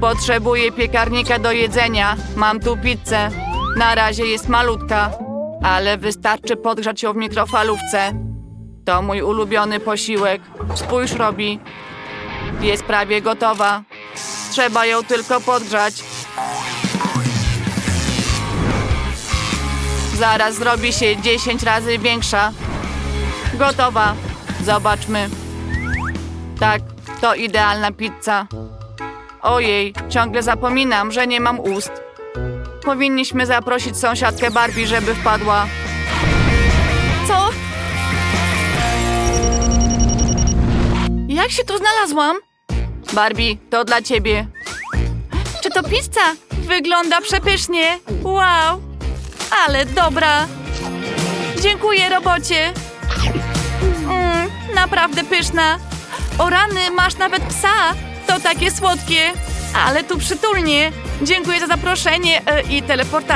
Potrzebuję piekarnika do jedzenia. Mam tu pizzę. Na razie jest malutka, ale wystarczy podgrzać ją w mikrofalówce. To mój ulubiony posiłek. Spójrz, Robi. Jest prawie gotowa. Trzeba ją tylko podgrzać. Zaraz zrobi się 10 razy większa. Gotowa. Zobaczmy. Tak, to idealna pizza. Ojej, ciągle zapominam, że nie mam ust. Powinniśmy zaprosić sąsiadkę Barbie, żeby wpadła. Co? Jak się tu znalazłam? Barbie, to dla ciebie. Czy to pizza? Wygląda przepysznie. Wow. Ale dobra. Dziękuję, robocie. Mm, naprawdę pyszna. O rany, masz nawet psa. To takie słodkie. Ale tu przytulnie. Dziękuję za zaproszenie e, i teleportację.